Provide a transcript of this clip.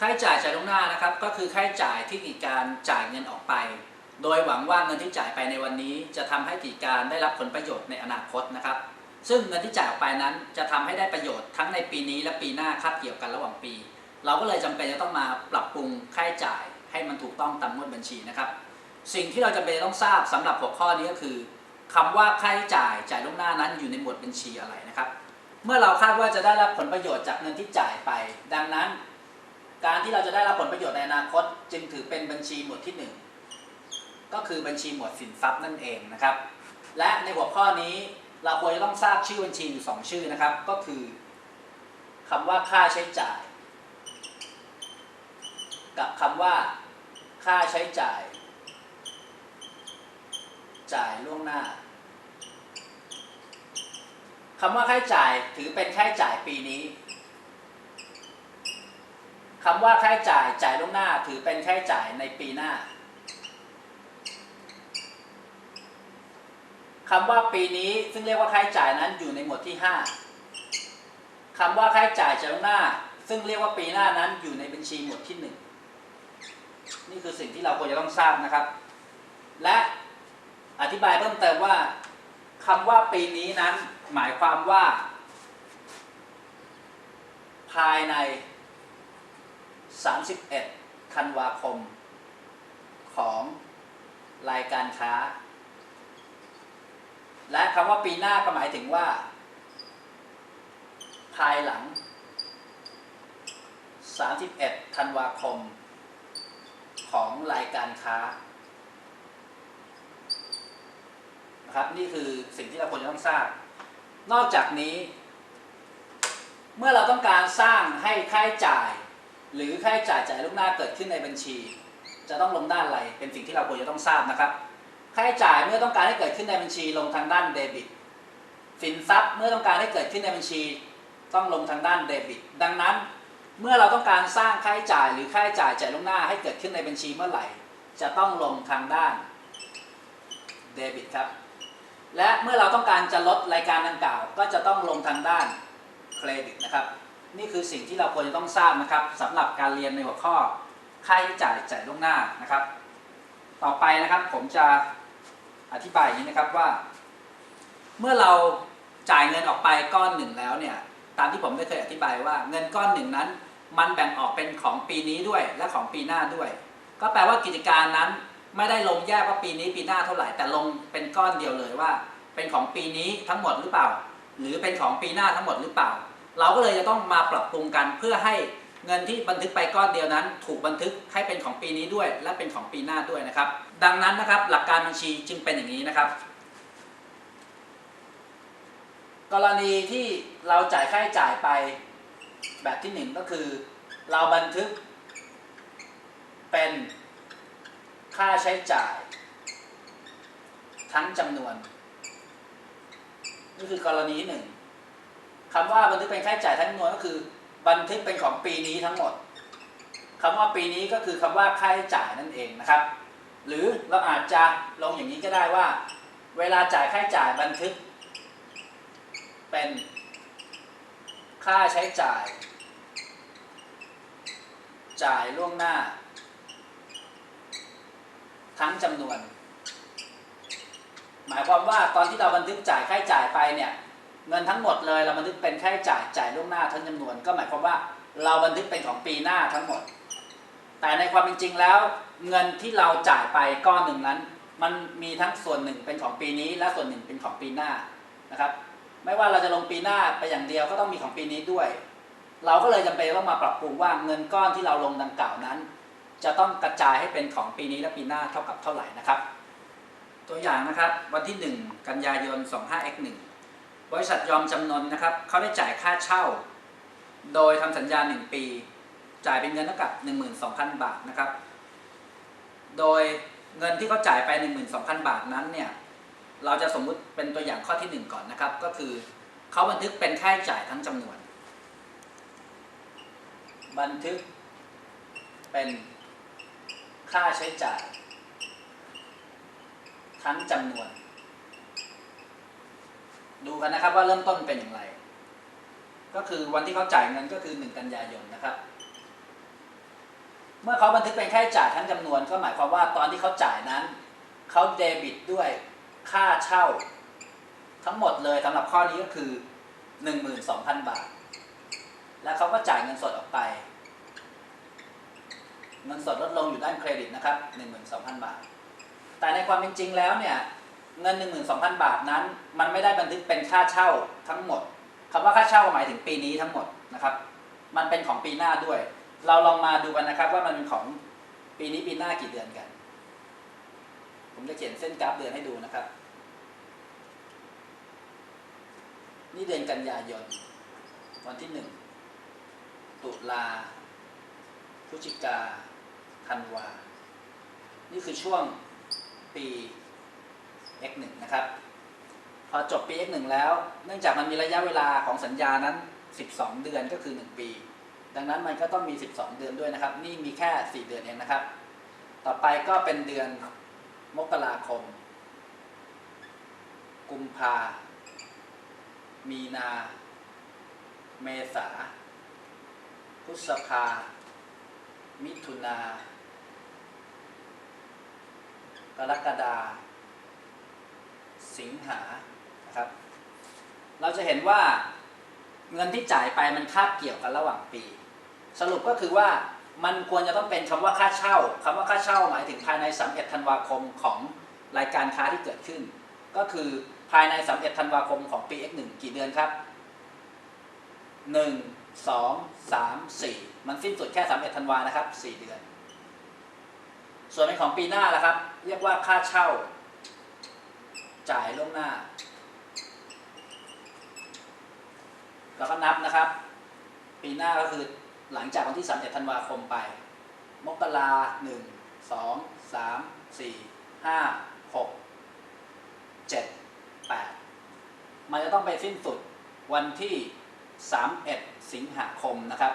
ค่าใช้จ่ายจ่ายล่วงหน้านะครับ ก็คือค่าใช้จ่ายที่กิจการจ่ายเงินออกไป โดยหวังว่าเงินที่จ่ายไปในวันนี้ จะทำให้กิจการได้รับผลประโยชน์ในอนาคตนะครับ ซึ่งเงินที่จ่ายออกไปนั้น จะทำให้ได้ประโยชน์ทั้งในปีนี้และปีหน้าคาบเกี่ยวกันระหว่างปี เราก็เลยจำเป็นจะต้องมาปรับปรุงค่าใช้จ่ายให้มันถูกต้องตามงวดบัญชีนะครับ สิ่งที่เราจำเป็นต้องทราบสำหรับหัวข้อนี้ก็คือคำว่าค่าใช้จ่ายจ่ายล่วงหน้านั้นอยู่ในหมวดบัญชีอะไรนะครับ เมื่อเราคาดว่าจะได้รับผลประโยชน์จากเงินที่จ่ายไป ดังนั้น การที่เราจะได้รับผลประโยชน์ในอนาคต จึงถือเป็นบัญชีหมวดที่หนึ่งก็คือบัญชีหมวดสินทรัพย์นั่นเองนะครับ และในหัวข้อนี้เราควรจะต้องทราบชื่อบัญชีอยู่สองชื่อนะครับ ก็คือคำว่าค่าใช้จ่าย กับคำว่า ค่าใช้จ่าย จ่ายล่วงหน้าคำว่าค่าใช้จ่ายถือเป็นค่าใช้จ่ายปีนี้ คำว่าค่าใช้จ่ายจ่ายล่วงหน้าถือเป็นค่าใช้จ่ายในปีหน้าคำว่าปีนี้ซึ่งเรียกว่าค่าใช้จ่ายนั้นอยู่ในหมวดที่ 5คำว่าค่าใช้จ่ายจ่ายล่วงหน้า ซึ่งเรียกว่าปีหน้านั้นอยู่ในบัญชีหมวดที่ 1 นี่คือสิ่งที่เราควรจะต้องทราบนะครับ และอธิบายเพิ่มเติมว่าคำว่าปีนี้นั้นหมายความว่า ภายใน 31ธันวาคม ของรายการค้า และคำว่าปีหน้าก็หมายถึงว่า ภายหลัง 31ธันวาคม ของรายการค้านะครับนี่คือสิ่งที่เราควรจะต้องทราบนอกจากนี้ เมื่อเราต้องการสร้างให้ค่าใช้จ่าย หรือค่าใช้จ่ายจ่ายลูกหน้าเกิดขึ้นในบัญชี จะต้องลงด้านอะไรเป็นสิ่งที่เราควรจะต้องทราบนะครับค่าใช้จ่ายเมื่อต้องการให้เกิดขึ้นในบัญชีลงทางด้านเดบิตสินทรัพย์เมื่อต้องการให้เกิดขึ้นในบัญชี ต้องลงทางด้านเดบิต ดังนั้นเมื่อเราต้องการสร้างค่าใช้จ่ายหรือค่าใช้จ่ายจ่ายล่วงหน้าให้เกิดขึ้นในบัญชีเมื่อไหร่ จะต้องลงทางด้านเดบิตครับและเมื่อเราต้องการจะลดรายการดังกล่าว ก็จะต้องลงทางด้านเครดิตนะครับ นี่คือสิ่งที่เราควรจะต้องทราบนะครับสำหรับการเรียนในหัวข้อค่าใช้จ่ายจ่ายล่วงหน้านะครับ ต่อไปนะครับผมจะอธิบายอย่างนี้นะครับว่า เมื่อเราจ่ายเงินออกไปก้อนหนึ่งแล้วเนี่ยตามที่ผมได้เคยอธิบายว่า เงินก้อนหนึ่งนั้น มันแบ่งออกเป็นของปีนี้ด้วยและของปีหน้าด้วย ก็แปลว่ากิจการนั้นไม่ได้ลงแยกว่าปีนี้ปีหน้าเท่าไหร่แต่ลงเป็นก้อนเดียวเลยว่า เป็นของปีนี้ทั้งหมดหรือเปล่า หรือเป็นของปีหน้าทั้งหมดหรือเปล่า เราก็เลยจะต้องมาปรับปรุงกันเพื่อให้เงินที่บันทึกไปก้อนเดียวนั้น ถูกบันทึกให้เป็นของปีนี้ด้วย และเป็นของปีหน้าด้วยนะครับ ดังนั้นนะครับหลักการบัญชีจึงเป็นอย่างนี้นะครับ กรณีที่เราจ่ายค่าใช้จ่ายไปแบบที่หนึ่งก็คือ เราบันทึก เป็นค่าใช้จ่าย ทั้งจำนวนนี่คือกรณีที่หนึ่ง คำว่าบันทึกเป็นค่าใช้จ่ายทั้งจำนวนก็คือ บันทึกเป็นของปีนี้ทั้งหมดคำว่าปีนี้ก็คือคำว่าค่าใช้จ่ายนั่นเองนะครับ หรือเราอาจจะลงอย่างนี้ก็ได้ว่า เวลาจ่ายค่าใช้จ่ายบันทึก เป็นค่าใช้จ่าย จ่ายล่วงหน้า ทั้งจำนวน หมายความว่าตอนที่เราบันทึกจ่ายค่าใช้จ่ายไปเนี่ย เงินทั้งหมดเลยเราบันทึกเป็นค่าใช้จ่ายจ่ายล่วงหน้าทั้งจำนวน ก็หมายความว่าเราบันทึกเป็นของปีหน้าทั้งหมด แต่ในความเป็นจริงแล้ว เงินที่เราจ่ายไปก้อนหนึ่งนั้น มันมีทั้งส่วนหนึ่งเป็นของปีนี้ และส่วนหนึ่งเป็นของปีหน้านะครับ ไม่ว่าเราจะลงปีหน้าไปอย่างเดียวก็ต้องมีของปีนี้ด้วย เราก็เลยจำเป็นต้องมาปรับปรุงว่าเงินก้อนที่เราลงดังกล่าวนั้น จะต้องกระจายให้เป็นของปีนี้และปีหน้าเท่ากับเท่าไหร่นะครับ ตัวอย่างนะครับวันที่ 1 กันยายน 25x1 บริษัทยอมจำนนนะครับเขาได้จ่ายค่าเช่า โดยทำสัญญา 1 ปี จ่ายเป็นเงินเท่ากับ 12,000 บาทนะครับ โดยเงินที่เขาจ่ายไป 12,000 บาทนั้นเนี่ยเราจะสมมุติเป็นตัวอย่างข้อที่ 1 ก่อนนะครับ ก็คือเขาบันทึกเป็นค่าใช้จ่ายทั้งจำนวน บันทึกเป็นค่าใช้จ่าย ทั้งจำนวน ดูกันนะครับว่าเริ่มต้นเป็นอย่างไร ก็คือวันที่เขาจ่ายเงินก็คือ 1 กันยายนนะครับ เมื่อเขาบันทึกเป็นค่าใช้จ่ายทั้งจำนวน ก็หมายความว่าตอนที่เขาจ่ายนั้น เขาเดบิตด้วยค่าเช่า ทั้งหมดเลยสำหรับข้อนี้ก็คือ 12,000 บาท แล้วเขาก็จ่ายเงินสดออกไป เงินสดลดลงอยู่ด้านเครดิตนะครับ 12,000 บาท แต่ในความเป็นจริงแล้วเนี่ย เงิน 12,000 บาทนั้น มันไม่ได้บันทึกเป็นค่าเช่าทั้งหมดคำว่าค่าเช่าหมายถึงปีนี้ทั้งหมดนะครับ มันเป็นของปีหน้าด้วย เราลองมาดูกันนะครับว่ามันเป็นของปีนี้ปีหน้ากี่เดือนกัน ผมจะเขียนเส้นกราฟเดือนให้ดูนะครับ นี่เดือนกันยายน วันที่หนึ่งตุลาพฤศจิกาธันวา นี่คือช่วงปี x1 นะครับ พอจบปี x1 แล้ว เนื่องจากมันมีระยะเวลาของสัญญานั้น 12 เดือนก็คือ 1 ปี ดังนั้นมันก็ต้องมี 12 เดือนด้วยนะครับ นี่มีแค่ 4 เดือนเองนะครับ ต่อไปก็เป็นเดือนมกราคม กุมภา มีนา เมษา พฤษภา มิถุนากรกฎา สิงหานะครับ เราจะเห็นว่าเงินที่จ่ายไปมันคาบเกี่ยวกันระหว่างปี สรุปก็คือว่ามันควรจะต้องเป็นคำว่าค่าเช่าคำว่าค่าเช่าหมายถึงภายในส31ธันวาคมของรายการค้าที่เกิดขึ้น ก็คือภายในส31ธันวาคมของปี X1 กี่เดือนครับ 1 2 3 4 มันสิ้นสุดแค่31ธันวานะครับ 4 เดือน ส่วนเป็นของปีหน้าล่ะครับ เรียกว่าค่าเช่า จ่ายล่วงหน้า แล้วก็นับนะครับ ปีหน้าก็คือหลังจากวันที่31ธันวาคมไป มกราหนึ่งสองสามสี่ห้าหกเจ็ดแปดมันจะต้องไปสิ้นสุดวันที่ 31 สิงหาคมนะครับ